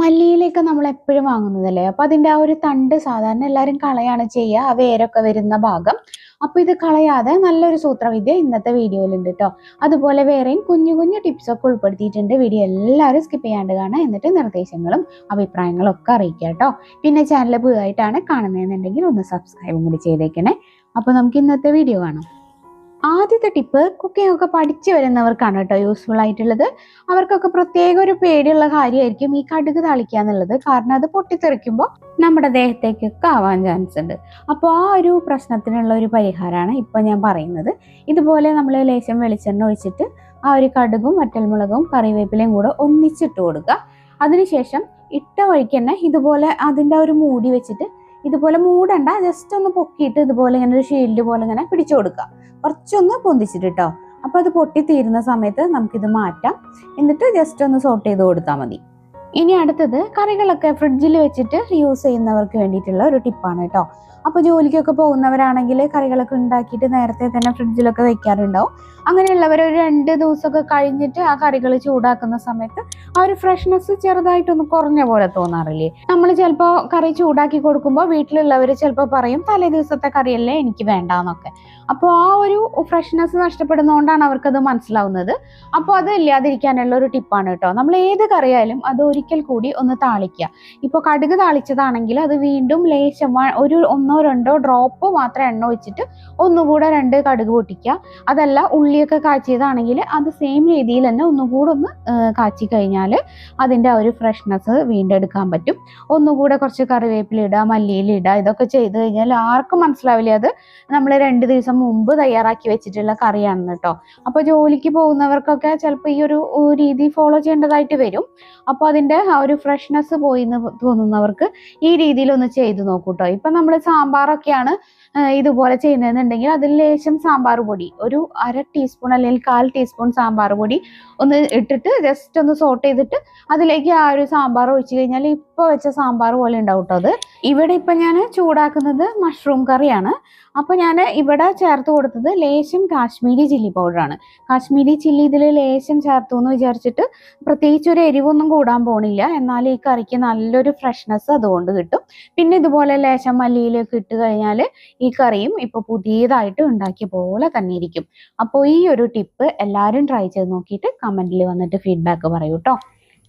മല്ലിയിലൊക്കെ നമ്മൾ എപ്പോഴും വാങ്ങുന്നതല്ലേ? അപ്പൊ അതിന്റെ ആ ഒരു തണ്ട് സാധാരണ എല്ലാവരും കളയാണ് ചെയ്യുക. ആ വേരൊക്കെ വരുന്ന ഭാഗം. അപ്പൊ ഇത് കളയാതെ നല്ലൊരു സൂത്രവിദ്യ ഇന്നത്തെ വീഡിയോയിലുണ്ട് കേട്ടോ അതുപോലെ വേറെയും കുഞ്ഞു കുഞ്ഞു ടിപ്സ് ഒക്കെ ഉൾപ്പെടുത്തിയിട്ടുണ്ട്. വീഡിയോ എല്ലാവരും സ്കിപ്പ് ചെയ്യാണ്ട് കാണാം എന്നിട്ട് നിർദ്ദേശങ്ങളും അഭിപ്രായങ്ങളും ഒക്കെ അറിയിക്കുക കേട്ടോ പിന്നെ ചാനൽ പുതുതായിട്ടാണ് കാണുന്നതെന്നുണ്ടെങ്കിൽ ഒന്ന് സബ്സ്ക്രൈബും കൂടി ചെയ്തേക്കണേ. അപ്പൊ നമുക്ക് ഇന്നത്തെ വീഡിയോ കാണാം. ആദ്യത്തെ ടിപ്പ് കുക്കിംഗ് ഒക്കെ പഠിച്ചു വരുന്നവർക്കാണ് കേട്ടോ യൂസ്ഫുൾ ആയിട്ടുള്ളത്. അവർക്കൊക്കെ പ്രത്യേക ഒരു പേടിയുള്ള കാര്യമായിരിക്കും ഈ കടുക് തളിക്കുക എന്നുള്ളത്. കാരണം അത് പൊട്ടിത്തെറിക്കുമ്പോൾ നമ്മുടെ ദേഹത്തേക്കൊക്കെ ആവാൻ ചാൻസ് ഉണ്ട്. അപ്പോൾ ആ ഒരു പ്രശ്നത്തിനുള്ള ഒരു പരിഹാരമാണ് ഇപ്പോൾ ഞാൻ പറയുന്നത്. ഇതുപോലെ നമ്മൾ ലേശം വെളിച്ചെണ്ണ ഒഴിച്ചിട്ട് ആ ഒരു കടുകും വറ്റൽമുളകും കറിവേപ്പിലയും കൂടെ ഒന്നിച്ചിട്ട് കൊടുക്കുക. അതിനുശേഷം ഇട്ട വഴിക്ക് തന്നെ ഇതുപോലെ അതിന്റെ ഒരു മൂടി വെച്ചിട്ട് ഇതുപോലെ മൂടണ്ട ജസ്റ്റ് ഒന്ന് പൊക്കിയിട്ട് ഇതുപോലെ ഇങ്ങനെ ഒരു ഷീൽഡ് പോലെ ഇങ്ങനെ പിടിച്ചു കൊടുക്കുക. കുറച്ചൊന്ന് പൊന്തിച്ചിട്ട് കേട്ടോ അപ്പൊ അത് പൊട്ടി തീരുന്ന സമയത്ത് നമുക്കിത് മാറ്റാം. എന്നിട്ട് ജസ്റ്റ് ഒന്ന് സോട്ട് ചെയ്ത് കൊടുത്താൽ മതി. ഇനി അടുത്തത് കറികളൊക്കെ ഫ്രിഡ്ജിൽ വെച്ചിട്ട് യൂസ് ചെയ്യുന്നവർക്ക് വേണ്ടിയിട്ടുള്ള ഒരു ടിപ്പാണ് കേട്ടോ. അപ്പൊ ജോലിക്കൊക്കെ പോകുന്നവരാണെങ്കിൽ കറികളൊക്കെ ഉണ്ടാക്കിയിട്ട് നേരത്തെ തന്നെ ഫ്രിഡ്ജിലൊക്കെ വെക്കാറുണ്ടാവും. അങ്ങനെയുള്ളവർ ഒരു രണ്ട് ദിവസമൊക്കെ കഴിഞ്ഞിട്ട് ആ കറികൾ ചൂടാക്കുന്ന സമയത്ത് ആ ഒരു ഫ്രഷ്നെസ് ചെറുതായിട്ടൊന്ന് കുറഞ്ഞ പോലെ തോന്നാറില്ലേ? നമ്മൾ ചിലപ്പോൾ കറി ചൂടാക്കി കൊടുക്കുമ്പോൾ വീട്ടിലുള്ളവർ ചിലപ്പോൾ പറയും തലേ ദിവസത്തെ കറിയല്ലേ എനിക്ക് വേണ്ടാന്നൊക്കെ. അപ്പോൾ ആ ഒരു ഫ്രഷ്നെസ് നഷ്ടപ്പെടുന്നതുകൊണ്ടാണ് അവർക്കത് മനസ്സിലാവുന്നത്. അപ്പോൾ അത് ഇല്ലാതിരിക്കാനുള്ള ഒരു ടിപ്പാണ് കേട്ടോ. നമ്മൾ ഏത് കറിയായാലും അത് ഒരിക്കൽ കൂടി ഒന്ന് താളിക്കുക. ഇപ്പോൾ കടുക് താളിച്ചതാണെങ്കിൽ അത് വീണ്ടും ലേശം ഒരു ഒന്നോ രണ്ടോ ഡ്രോപ്പ് മാത്രം എണ്ണ ഒഴിച്ചിട്ട് ഒന്നുകൂടെ രണ്ട് കടുക് പൊട്ടിക്കുക. അതല്ല ഉള്ളിയൊക്കെ കാച്ചിയതാണെങ്കിൽ അത് സെയിം രീതിയിൽ തന്നെ ഒന്നുകൂടെ ഒന്ന് കാച്ചി കഴിഞ്ഞാൽ അതിന്റെ ആ ഒരു ഫ്രഷ്നെസ് വീണ്ടെടുക്കാൻ പറ്റും. ഒന്നുകൂടെ കുറച്ച് കറിവേപ്പില ഇടുക മല്ലിയില ഇതൊക്കെ ചെയ്ത് കഴിഞ്ഞാൽ ആർക്കും മനസ്സിലാവില്ല. അത് നമ്മൾ രണ്ട് ദിവസം മുമ്പ് തയ്യാറാക്കി വെച്ചിട്ടുള്ള കറിയാണെന്ന് കേട്ടോ. അപ്പോൾ ജോലിക്ക് പോകുന്നവർക്കൊക്കെ ചിലപ്പോൾ ഈ ഒരു രീതി ഫോളോ ചെയ്യേണ്ടതായിട്ട് വരും. അപ്പോൾ അതിന്റെ ആ ഒരു ഫ്രഷ്നെസ് പോയി എന്ന് തോന്നുന്നവർക്ക് ഈ രീതിയിൽ ഒന്ന് ചെയ്ത് നോക്കൂട്ടോ ഇപ്പം നമ്മൾ സാമ്പാറൊക്കെയാണ് ഇതുപോലെ ചെയ്യുന്നതെന്നുണ്ടെങ്കിൽ അതിൽ ലേശം സാമ്പാർ പൊടി ഒരു അര ടീസ്പൂൺ അല്ലെങ്കിൽ കാൽ ടീസ്പൂൺ സാമ്പാർ പൊടി ഒന്ന് ഇട്ടിട്ട് ജസ്റ്റ് ഒന്ന് സോട്ട് ചെയ്തിട്ട് അതിലേക്ക് ആ ഒരു സാമ്പാർ ഒഴിച്ചു കഴിഞ്ഞാൽ ഇപ്പോൾ വെച്ച സാമ്പാർ പോലെ ഉണ്ടാവും കേട്ടോ അത്. ഇവിടെ ഇപ്പം ഞാൻ ചൂടാക്കുന്നത് മഷ്റൂം കറിയാണ്. അപ്പോൾ ഞാൻ ഇവിടെ ചേർത്ത് കൊടുത്തത് ലേശം കാശ്മീരി ചില്ലി പൗഡറാണ് കാശ്മീരി ചില്ലി ഇതിൽ ലേശം ചേർത്തു എന്ന് വിചാരിച്ചിട്ട് പ്രത്യേകിച്ച് ഒരു എരിവൊന്നും കൂടാൻ പോണില്ല. എന്നാൽ ഈ കറിക്ക് നല്ലൊരു ഫ്രഷ്നെസ് അതുകൊണ്ട് കിട്ടും. പിന്നെ ഇതുപോലെ ലേശം മല്ലിയിലൊക്കെ ഇട്ട് കഴിഞ്ഞാൽ ഈ കറിയും ഇപ്പോൾ പുതിയതായിട്ട് ഉണ്ടാക്കിയ പോലെ തന്നെ ഇരിക്കും. അപ്പോൾ ഈ ഒരു ടിപ്പ് എല്ലാവരും ട്രൈ ചെയ്ത് നോക്കിയിട്ട് കമന്റിൽ വന്നിട്ട് ഫീഡ്ബാക്ക് പറയൂ കേട്ടോ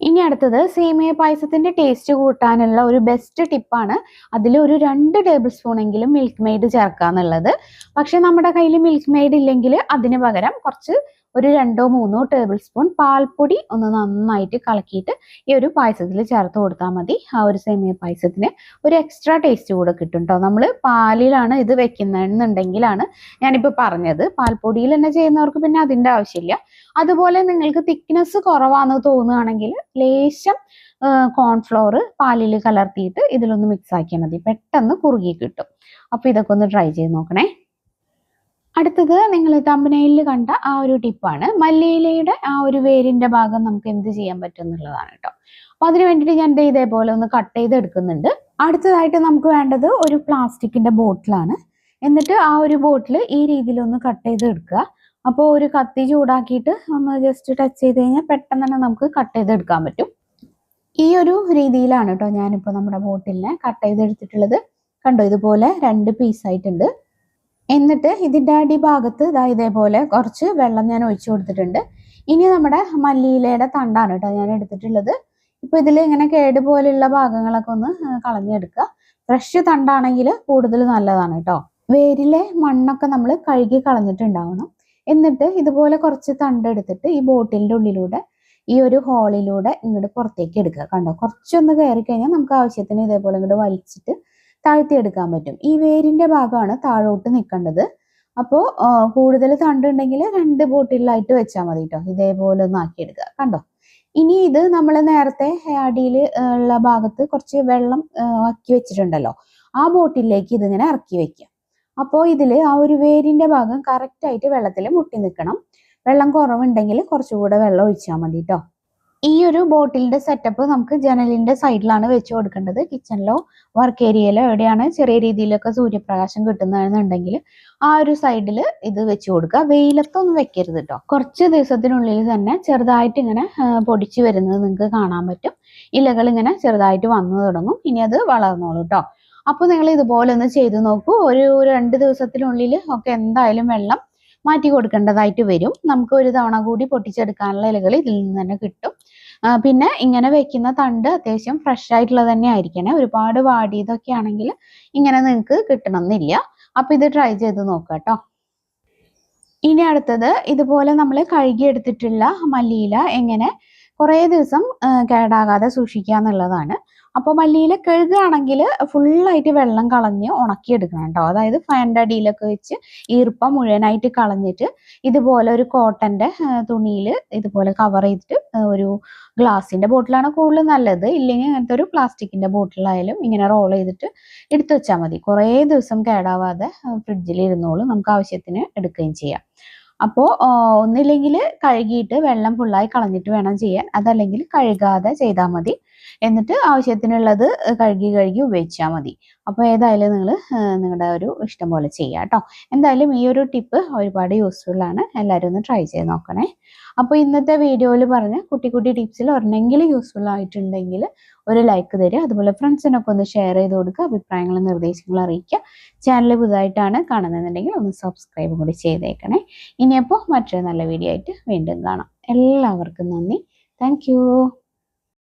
ഇനി അടുത്തത് സേമിയ പായസത്തിന്റെ ടേസ്റ്റ് കൂട്ടാനുള്ള ഒരു ബെസ്റ്റ് ടിപ്പാണ് അതിൽ ഒരു രണ്ട് ടേബിൾ സ്പൂൺ എങ്കിലും മിൽക്ക് മെയ്ഡ് ചേർക്കുക എന്നുള്ളത് പക്ഷെ നമ്മുടെ കയ്യിൽ മിൽക്ക് മെയ്ഡ് ഇല്ലെങ്കിൽ അതിന് പകരം കുറച്ച് ഒരു രണ്ടോ മൂന്നോ ടേബിൾ സ്പൂൺ പാൽപ്പൊടി ഒന്ന് നന്നായിട്ട് കലക്കിയിട്ട് ഈ ഒരു പായസത്തിൽ ചേർത്ത് കൊടുത്താൽ മതി. ആ ഒരു സേമിയ പായസത്തിന് ഒരു എക്സ്ട്രാ ടേസ്റ്റ് കൂടെ കിട്ടും കേട്ടോ നമ്മൾ പാലിലാണ് ഇത് വെക്കുന്നതെന്നുണ്ടെങ്കിലാണ് ഞാനിപ്പോൾ പറഞ്ഞത്. പാൽപ്പൊടിയിൽ തന്നെ ചെയ്യുന്നവർക്ക് പിന്നെ അതിന്റെ ആവശ്യമില്ല. അതുപോലെ നിങ്ങൾക്ക് തിക്നെസ് കുറവാണെന്ന് തോന്നുകയാണെങ്കിൽ ലേശം കോൺഫ്ലോർ പാലിൽ കലർത്തിയിട്ട് ഇതിലൊന്ന് മിക്സ് ആക്കിയാൽ മതി. പെട്ടെന്ന് കുറുകി കിട്ടും. അപ്പോൾ ഇതൊക്കെ ഒന്ന് ട്രൈ ചെയ്ത് നോക്കണേ. അടുത്തത് നിങ്ങൾ തമ്പനയിൽ കണ്ട ആ ഒരു ടിപ്പാണ് മല്ലിയിലയുടെ ആ ഒരു വേരിന്റെ ഭാഗം നമുക്ക് എന്ത് ചെയ്യാൻ പറ്റും എന്നുള്ളതാണ് കേട്ടോ. അപ്പൊ അതിന് വേണ്ടിയിട്ട് ഞാൻ ഇതേപോലെ ഒന്ന് കട്ട് ചെയ്ത് എടുക്കുന്നുണ്ട്. അടുത്തതായിട്ട് നമുക്ക് വേണ്ടത് ഒരു പ്ലാസ്റ്റിക്കിന്റെ ബോട്ടിലാണ് എന്നിട്ട് ആ ഒരു ബോട്ടിൽ ഈ രീതിയിൽ ഒന്ന് കട്ട് ചെയ്ത് എടുക്കുക. അപ്പോൾ ഒരു കത്തി ചൂടാക്കിയിട്ട് ഒന്ന് ജസ്റ്റ് ടച്ച് ചെയ്ത് കഴിഞ്ഞാൽ പെട്ടെന്ന് തന്നെ നമുക്ക് കട്ട് ചെയ്ത് എടുക്കാൻ പറ്റും. ഈ ഒരു രീതിയിലാണ് കേട്ടോ ഞാനിപ്പോൾ നമ്മുടെ ബോട്ടിലിനെ കട്ട് ചെയ്തെടുത്തിട്ടുള്ളത് കണ്ടോ ഇതുപോലെ രണ്ട് പീസായിട്ടുണ്ട് എന്നിട്ട് ഇതിന്റെ അടിഭാഗത്ത് ഇതാ ഇതേപോലെ കുറച്ച് വെള്ളം ഞാൻ ഒഴിച്ചു കൊടുത്തിട്ടുണ്ട്. ഇനി നമ്മുടെ മല്ലിയിലയുടെ തണ്ടാണ് കേട്ടോ ഞാൻ എടുത്തിട്ടുള്ളത്. ഇപ്പൊ ഇതിൽ ഇങ്ങനെ കേട് പോലെയുള്ള ഭാഗങ്ങളൊക്കെ ഒന്ന് കളഞ്ഞെടുക്കുക. ഫ്രഷ് തണ്ടാണെങ്കിൽ കൂടുതൽ നല്ലതാണ് കേട്ടോ. വേരിലെ മണ്ണൊക്കെ നമ്മൾ കഴുകി കളഞ്ഞിട്ടുണ്ടാവണം. എന്നിട്ട് ഇതുപോലെ കുറച്ച് തണ്ട് എടുത്തിട്ട് ഈ ബോട്ടിലിന്റെ ഉള്ളിലൂടെ ഈ ഒരു ഹോളിലൂടെ ഇങ്ങോട്ട് പുറത്തേക്ക് എടുക്കുക. കണ്ടോ? കുറച്ചൊന്ന് കയറി കഴിഞ്ഞാൽ നമുക്ക് ആവശ്യത്തിന് ഇതേപോലെ ഇങ്ങോട്ട് വലിച്ചിട്ട് താഴ്ത്തിയെടുക്കാൻ പറ്റും. ഈ വേരിന്റെ ഭാഗമാണ് താഴോട്ട് നിൽക്കേണ്ടത്. അപ്പോൾ കൂടുതൽ തണ്ടുണ്ടെങ്കിൽ രണ്ട് ബോട്ടിലായിട്ട് വെച്ചാൽ മതി കേട്ടോ ഇതേപോലെ ഒന്ന് ആക്കിയെടുക്കുക. കണ്ടോ? ഇനി ഇത് നമ്മൾ നേരത്തെ അടിയിൽ ഉള്ള ഭാഗത്ത് കുറച്ച് വെള്ളം ആക്കി വെച്ചിട്ടുണ്ടല്ലോ. ആ ബോട്ടിലേക്ക് ഇതിങ്ങനെ ഇറക്കി വെക്കുക. അപ്പോൾ ഇതിൽ ആ ഒരു വേരിന്റെ ഭാഗം കറക്റ്റ് ആയിട്ട് വെള്ളത്തിൽ മുട്ടി നിൽക്കണം. വെള്ളം കുറവുണ്ടെങ്കിൽ കുറച്ചുകൂടെ വെള്ളം ഒഴിച്ചാൽ മതി കേട്ടോ ഈ ഒരു ബോട്ടിലിന്റെ സെറ്റപ്പ് നമുക്ക് ജനലിന്റെ സൈഡിലാണ് വെച്ച് കൊടുക്കേണ്ടത്. കിച്ചണിലോ വർക്ക് ഏരിയയിലോ എവിടെയാണ് ചെറിയ രീതിയിലൊക്കെ സൂര്യപ്രകാശം കിട്ടുന്നതെന്നുണ്ടെങ്കിൽ ആ ഒരു സൈഡിൽ ഇത് വെച്ച് കൊടുക്കുക. വെയിലത്തൊന്നും വെക്കരുത് കേട്ടോ കുറച്ച് ദിവസത്തിനുള്ളിൽ തന്നെ ചെറുതായിട്ട് ഇങ്ങനെ പൊടിച്ചു വരുന്നത് നിങ്ങൾക്ക് കാണാൻ പറ്റും. ഇലകൾ ഇങ്ങനെ ചെറുതായിട്ട് വന്നു തുടങ്ങും. ഇനി അത് വളർന്നോളൂ കേട്ടോ അപ്പോൾ നിങ്ങൾ ഇതുപോലെ ഒന്ന് ചെയ്തു നോക്കൂ. ഒരു രണ്ട് ദിവസത്തിനുള്ളിൽ ഒക്കെ എന്തായാലും വെള്ളം മാറ്റി കൊടുക്കേണ്ടതായിട്ട് വരും. നമുക്ക് ഒരു തവണ കൂടി പൊട്ടിച്ചെടുക്കാനുള്ള ഇലകൾ ഇതിൽ നിന്ന് തന്നെ കിട്ടും. പിന്നെ ഇങ്ങനെ വെക്കുന്ന തണ്ട് അത്യാവശ്യം ഫ്രഷ് ആയിട്ടുള്ളത് തന്നെ ആയിരിക്കണേ ഒരുപാട് വാടിയതൊക്കെ ആണെങ്കിൽ ഇങ്ങനെ നിങ്ങൾക്ക് കിട്ടണമെന്നില്ല. അപ്പൊ ഇത് ട്രൈ ചെയ്ത് നോക്കാം കേട്ടോ. ഇനി അടുത്തത് ഇതുപോലെ നമ്മൾ കഴുകിയെടുത്തിട്ടുള്ള മല്ലിയില എങ്ങനെ കുറേ ദിവസം കേടാകാതെ സൂക്ഷിക്കുക എന്നുള്ളതാണ്. അപ്പോൾ മല്ലിയിൽ കഴുകുകയാണെങ്കിൽ ഫുള്ളായിട്ട് വെള്ളം കളഞ്ഞ് ഉണക്കിയെടുക്കണം കേട്ടോ. അതായത് ഫയന്റെ അടിയിലൊക്കെ വെച്ച് ഈർപ്പം മുഴുവനായിട്ട് കളഞ്ഞിട്ട് ഇതുപോലെ ഒരു കോട്ടന്റെ തുണിയിൽ ഇതുപോലെ കവർ ചെയ്തിട്ട് ഒരു ഗ്ലാസിന്റെ ബോട്ടിലാണ് കൂടുതൽ നല്ലത്. ഇല്ലെങ്കിൽ അങ്ങനത്തെ ഒരു പ്ലാസ്റ്റിക്കിന്റെ ബോട്ടിലായാലും ഇങ്ങനെ റോൾ ചെയ്തിട്ട് എടുത്തു വെച്ചാൽ മതി. കുറേ ദിവസം കേടാവാതെ ഫ്രിഡ്ജിൽ ഇരുന്നോളും നമുക്ക് ആവശ്യത്തിന് എടുക്കുകയും ചെയ്യാം. അപ്പോൾ ഒന്നില്ലെങ്കിൽ കഴുകിയിട്ട് വെള്ളം ഫുള്ളായി കളഞ്ഞിട്ട് വേണം ചെയ്യാൻ. അതല്ലെങ്കിൽ കഴുകാതെ ചെയ്താൽ മതി. എന്നിട്ട് ആവശ്യത്തിനുള്ളത് കഴുകി കഴുകി ഉപയോഗിച്ചാൽ മതി. അപ്പോൾ ഏതായാലും നിങ്ങൾ നിങ്ങളുടെ ഒരു ഇഷ്ടം പോലെ ചെയ്യാം കേട്ടോ. എന്തായാലും ഈ ഒരു ടിപ്പ് ഒരുപാട് യൂസ്ഫുള്ളാണ് എല്ലാവരും ഒന്ന് ട്രൈ ചെയ്ത് നോക്കണേ. അപ്പോൾ ഇന്നത്തെ വീഡിയോയിൽ പറഞ്ഞ കുട്ടി കുട്ടി ടിപ്സിൽ ഒരെണ്ണെങ്കിലും യൂസ്ഫുൾ ആയിട്ടുണ്ടെങ്കിൽ ഒരു ലൈക്ക് തരിക. അതുപോലെ ഫ്രണ്ട്സിനൊക്കെ ഒന്ന് ഷെയർ ചെയ്ത് കൊടുക്കുക. അഭിപ്രായങ്ങളും നിർദ്ദേശങ്ങളും അറിയിക്കുക. ചാനൽ പുതുതായിട്ടാണ് കാണുന്നതെന്നുണ്ടെങ്കിൽ ഒന്ന് സബ്സ്ക്രൈബ് കൂടി ചെയ്തേക്കണേ. ഇനിയപ്പോൾ മറ്റൊരു നല്ല വീഡിയോ ആയിട്ട് വീണ്ടും കാണാം. എല്ലാവർക്കും നന്ദി. താങ്ക്